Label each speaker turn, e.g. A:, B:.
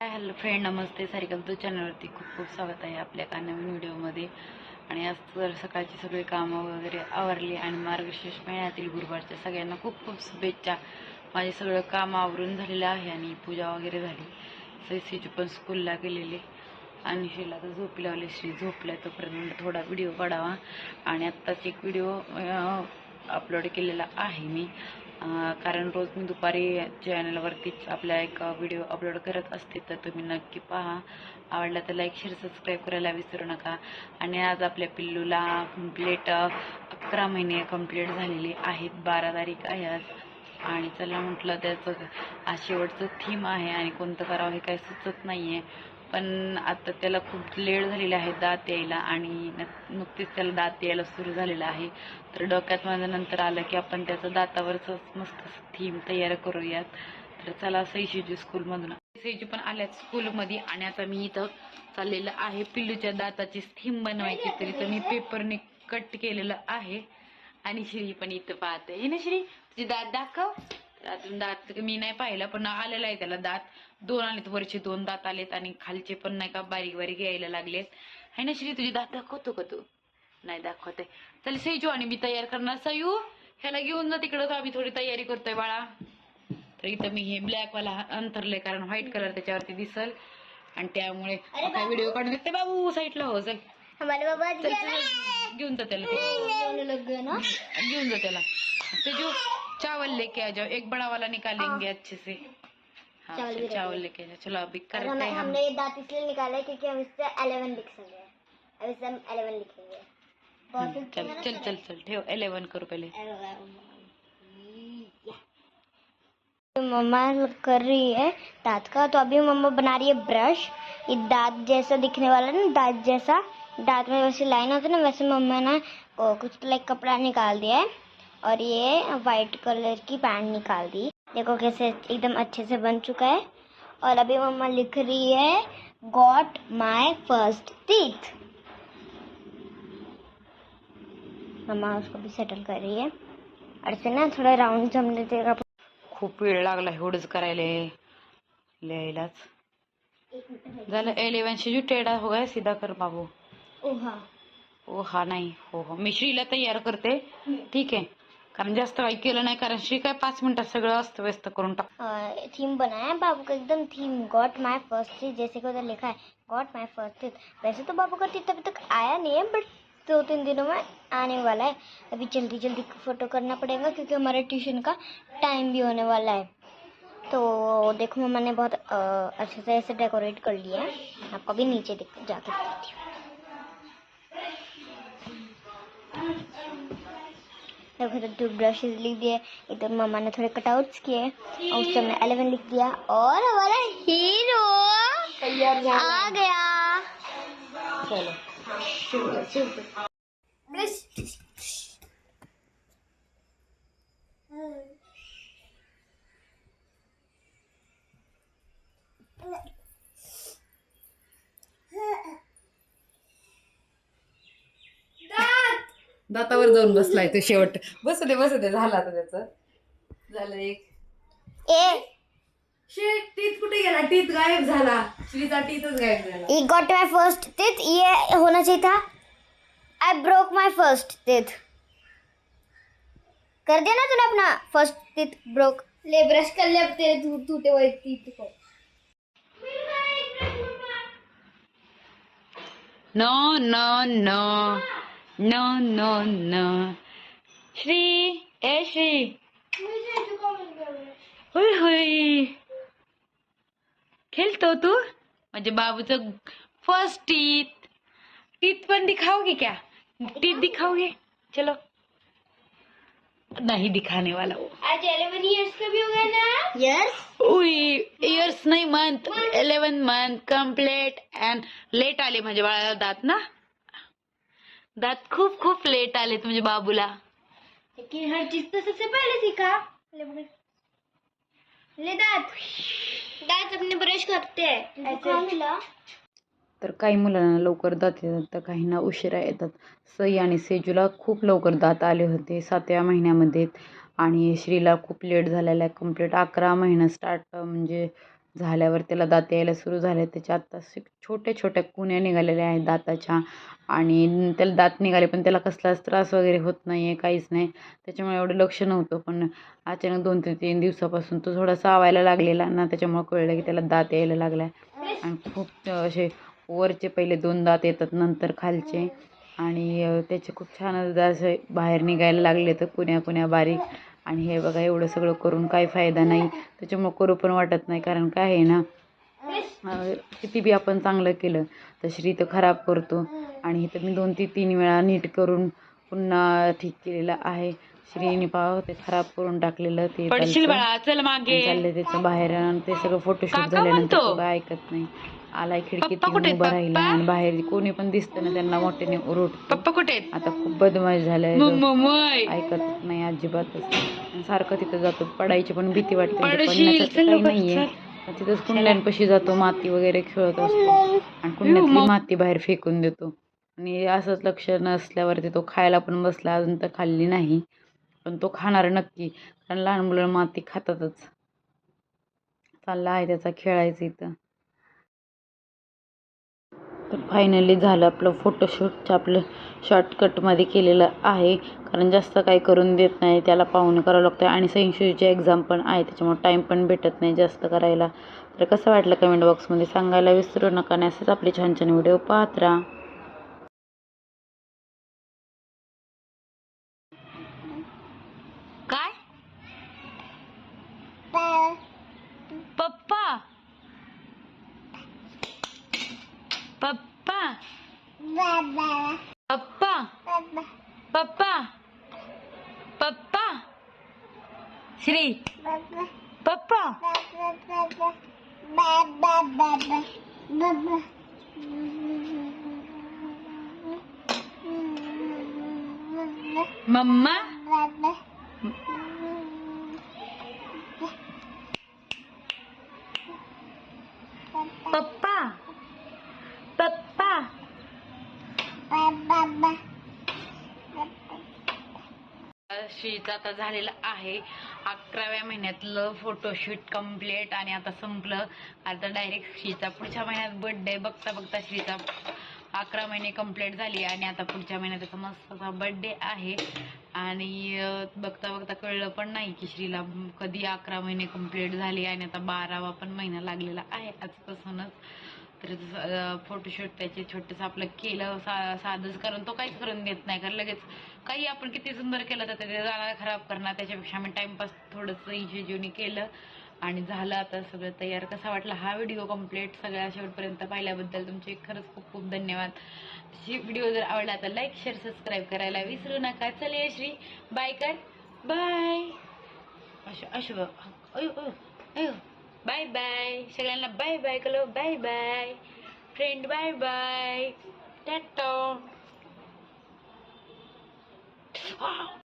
A: हाय hello friend नमस्ते. सारिका तू चॅनलवरती खूप खूप स्वागत आहे आपल्या का नवीन व्हिडिओमध्ये. आणि आज तर सकाळची सगळी कामं वगैरे आवरली आणि मार्गशीर्ष महिन्यातील गुरुवारच्या सगळ्यांना खूप खूप शुभेच्छा. माझे सगळं काम आवरून झालेलं आहे आणि पूजा वगैरे झाली. सैसीची पण स्कूलला गेलेली. आणि श्रीला तर झोपी लावली. श्री झोपल्या तोपर्यंत थोडा व्हिडिओ काढावा. आणि आत्ताच एक व्हिडिओ अपलोड केलेला आहे मी. कारण रोज मी दुपारी चॅनलवरतीच आपला एक व्हिडिओ अपलोड करत असते तर तुम्ही नक्की पहा. आवडला तर लाईक शेअर सबस्क्राईब करायला विसरू नका. आणि आज आपल्या पिल्लूला कंप्लीट अकरा महिने कंप्लीट झालेली आहेत बारा तारीख आहे आज. आणि चला म्हटलं त्याचं आज शेवटचं थीम आहे आणि कोणतं करावं हे काही सुचत नाही आहे पण आता त्याला खूप लेट झालेले आहे दात यायला आणि न- नुकतीच त्याला दात यायला सुरू झालेलं आहे. तर डोक्यात माझ्या नंतर आलं की आपण त्याचं दातावरच मस्त थीम तयार करूयात. तर चला सैशीजी स्कूलमधून. सैजी पण आल्यात स्कूलमध्ये आणि आता मी इथं चाललेलं आहे. पिल्लूच्या दाताची थीम बनवायची तरी तर मी पेपरने कट केलेलं आहे. आणि श्री पण इथं पाहते. हे ना श्री तुझी दात दाखव. अजून दात मी नाही पाहिलं पण आलेला आहे त्याला दात. दोन आलेत वरचे दोन दात आलेत आणि खालचे पण नाही का बारीक बारीक यायला लागलेत. है ना श्री तुझे दात दाखवतो का तू? नाही दाखवते. चल सईजू आणि मी तयार करणार. सयू ह्याला घेऊन जा तिकडं. आम्ही थोडी तयारी करतोय बाळा. तर इथं मी हे ब्लॅक वाला अंतरलंय कारण व्हाईट कलर त्याच्यावरती दिसल. आणि त्यामुळे काय व्हिडिओ काढून देते बाबू साईडला हो चल, घेऊन जा त्याला. घेऊन जा त्याला. ते जो चावल लेके आ जाओ एक बड़ा वाला निकालेंगे अच्छे से। हाँ
B: चावल
A: चावल लेके आ जाओ। चलो अभी करते हैं हम।
B: हमने ये दांत इसलिए निकाला है क्योंकि हम इससे अलेवन लिख सकते हैं अब इससे हम अलेवन लिखेंगे।
A: हम्म, चल चल चल चल ठेव इलेवन करू पहले।
B: मम्मा कर रही है दांत का तो अभी मम्मा बना रही है ब्रश। ये दांत जैसा दिखने वाला ना दांत जैसा। दांत में वैसे लाइन होती है ना वैसे मम्मा ने ओ, कुछ लाइक कपड़ा निकाल दिया है। और ये वाइट कलर की पैंट निकाल दी। देखो कैसे एकदम अच्छे से बन चुका है। और अभी मम्मा लिख रही है got my first teeth mamma उसको भी सेटल कर रही है। इसे ना थोड़ा राउंड जम लेते
A: खूप वेळ लागला एवढंच करायला. लिहायलाच झालं एलेवन से जो टेढ़ा हो गया सीधा कर बाबू.
B: ओहा.
A: ओ हा नाही हो हो. मी श्रीला तयार करते. ठीक आहे. कारण जास्त काही केलं नाही, कारण श्री काय पाच मिनिटात सगळं अस्त व्यस्त करून टाक.
B: थीम बनाया बाबू का एकदम theme got my first teeth जैसे कि उधर लिखा है गॉट माय फ़र्स्ट टीथ वैसे तो बाबू का टीथ अभी तक आया नहीं है बट दो तीन दिनों में आने वाला है। अभी जल्दी जल्दी फ़ोटो करना पड़ेगा, क्योंकि हमारे ट्यूशन का टाइम भी होने वाला है। तो देखो मम्मा ने बहुत अच्छे से ऐसे डेकोरेट कर लिया है। आपको भी नीचे जाके दिखाती हूँ। देखो तो टू ब्रशेज लिख दिए इधर मामा ने थोड़े कटआउट्स किए और उससे समय अलेवन लिख दिया और हमारा हीरो आ गया।
A: चलो दातावर जाऊन बसलाय तो शेवट. बसू दे बसू दे झाला आता त्याचं. झालं एक.
B: ए.
A: शेट टीत कुठे गेला? टीत गायब झाला. श्रीचा टीतच गायब झाला.
B: ये गॉट माय फर्स्ट टीथ ये होना चाहिए था I broke my first teeth कर दिया ना तूने अपना फर्स्ट टीथ ब्रोक ले ब्रश कर ले अब तेरे टूटे हुए टीथ को.
A: No no no no no no. Shri ए श्री. होय होय खेलतो तू? म्हणजे बाबूचं फर्स्ट टीथ टीथ पण दिखाओगे क्या? टीथ दिखाओगे चलो. नहीं दिखाने वाला वो.
B: आज 11 इयर्स का भी हो गया ना? यस
A: इयर्स नाही month eleven month complete and late आले म्हणजे बाळाला दात ना? दात खूप खूप लेट आलेत म्हणजे बाबूला.
B: लेकिन हर चीज तो सबसे पहले सीखा. ले दांत. दांत अपने ब्रश करते हैं
A: तर काही मुलांना लवकर दात येतात तर काहींना उशिरा येतात. सई आणि सेजूला खूप लवकर दात आले होते सातव्या महिन्यामध्ये. आणि श्रीला खूप लेट झालेला आहे. कंप्लीट अकरा महिना स्टार्ट म्हणजे झाल्यावर त्याला दात यायला सुरू झाले. त्याच्या आत्ता असे छोट्या छोट्या कुण्या निघालेल्या आहेत दाताच्या आणि त्याला दात निघाले पण त्याला कसलाच त्रास वगैरे होत नाही आहे काहीच नाही. त्याच्यामुळे एवढं लक्ष नव्हतं पण अचानक दोन ते तीन दिवसापासून तो थोडासा आवायला लागलेला ना त्याच्यामुळे कळलं की त्याला दात यायला लागला आहे आणि खूप असे वरचे पहिले दोन दात येतात नंतर खालचे. आणि त्याचे खूप छान असे बाहेर निघायला लागले तर कुण्या कुण्या बारीक आणि हे बघा एवढं सगळं करून काही फायदा नाही. त्याच्यामुळं करू पण वाटत नाही कारण काय आहे ना किती बी आपण चांगलं केलं तर श्री तर खराब करतो. आणि इथं मी दोन ते तीन वेळा नीट करून पुन्हा ठीक केलेलं आहे. श्रीने पाव ते खराब करून टाकलेलं ते
C: पडशील
A: त्याचं. बाहेर आणि ते सगळं फोटोशूट झाल्यानंतर ऐकत नाही. आलाय खिडकीत उभा राहिला? आणि बाहेर कोणी पण दिसतं ना त्यांना मोठ्याने ओरडतो
C: पप्पा कुठे आहेत?
A: आता खूप बदमाश झालाय ऐकत नाही अजिबातच. सारखं तिथं जातो. पडायची पण भीती वाटते. म्हणजे
C: चल
A: काही नाहीये. तिथंच कुंड्यांपाशी जातो माती वगैरे खेळत असतो. आणि कुंड्यातली माती बाहेर फेकून देतो. आणि असंच लक्ष नसल्यावरती तो खायला पण बसला अजून तर खाल्ली नाही. पण तो खाणार नक्की. कारण लहान मुलं माती खातातच. चालला आहे त्याचा खेळायचं इथं. तर फायनली झालं आपलं फोटोशूटचं आपलं शॉर्टकटमध्ये केलेलं आहे. कारण जास्त काही करून देत नाही त्याला पाहुणे करावं लागतं आणि संशयची एक्झाम पण आहे त्याच्यामुळे टाईम पण भेटत नाही जास्त करायला. तर कसं वाटलं कमेंट बॉक्समध्ये सांगायला विसरू नका आणि असेच आपले छान छान व्हिडिओ पाहत राहा
C: काय पप्पा पप्पा पप्पा पप्पा पप्पा श्री पप्पा मम्मा पप्पा पप्पा श्रीचं आता झालेलं आहे. अकराव्या महिन्यातलं फोटोशूट कंप्लीट आणि आता संपलं. आता डायरेक्ट श्रीचा पुढच्या महिन्यात बर्थडे बघता बघता श्रीचा अकरा महिने कंप्लीट झाली आणि आता पुढच्या महिन्यात त्याचा मस्त असा बर्थडे आहे. आणि बघता बघता कळलं पण नाही की श्रीला कधी अकरा महिने कंप्लीट झाली आणि आता बारावा पण महिना लागलेला आहे. आजपासूनच तर फोटोशूट त्याचे छोटंसं आपलं केलं सा साधंच कारण तो काहीच करून देत नाही. कारण लगेच काही आपण किती सुंदर केलं तर ते जाणार खराब करणार. त्याच्यापेक्षा आम्ही टाइमपास थोडंसं इशेजूनी केलं. आणि झालं आता सगळं तयार. कसा वाटला हा व्हिडिओ कंप्लीट सगळ्या शेवटपर्यंत पाहिल्याबद्दल तुमचे खरंच खूप खूप धन्यवाद. व्हिडिओ जर आवडला तर लाईक शेअर सबस्क्राईब करायला विसरू नका. चले श्री बाय कर. बाय अशो अशुभ. अयो अयो अयो. बाय बाय सगळ्यांना बाय बाय कलो bye bye friend bye bye tata